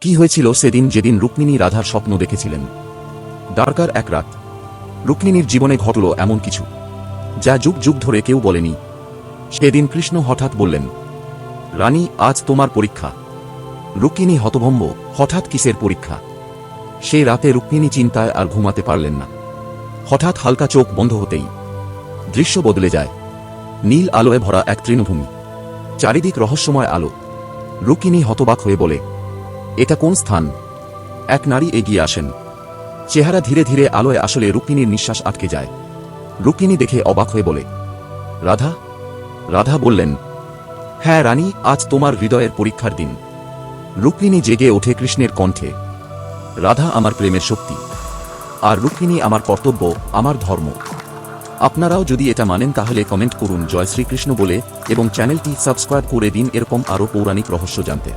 কি হয়েছিল সেদিন যেদিন রুক্মিণী রাধার স্বপ্ন দেখেছিলেন? দ্বারকার এক রাত, রুক্মিণীর জীবনে ঘটল এমন কিছু, যা যুগ যুগ ধরে কেউ বলেনি। সেদিন কৃষ্ণ হঠাৎ বললেন, রানী, আজ তোমার পরীক্ষা। রুক্মিণী হতভম্ব, হঠাৎ কিসের পরীক্ষা? সে রাতে রুক্মিণী চিন্তায় আর ঘুমাতে পারলেন না। হঠাৎ হালকা চোখ বন্ধ হতেই দৃশ্য বদলে যায়। নীল আলোয় ভরা এক তৃণভূমি, চারিদিক রহস্যময় আলো। রুক্মিণী হতবাক হয়ে বলে এটা কোন স্থান? এক নারী এগিয়ে আসেন। চেহারা ধীরে ধীরে আলোয় আসলে রুক্মিণীর নিঃশ্বাস আটকে যায়। রুক্মিণী দেখে অবাক হয়ে বলে, রাধা? রাধা বললেন হ্যাঁ রানী, আজ তোমার হৃদয়ের পরীক্ষার দিন। রুক্মিণী জেগে ওঠে কৃষ্ণের কণ্ঠে, রাধা আমার প্রেমের শক্তি, আর রুক্মিণী আমার কর্তব্য, আমার ধর্ম। আপনারাও যদি এটা মানেন তাহলে কমেন্ট করুন জয় শ্রীকৃষ্ণ বলে এবং চ্যানেলটি সাবস্ক্রাইব করে দিন এরকম আরও পৌরাণিক রহস্য জানতে।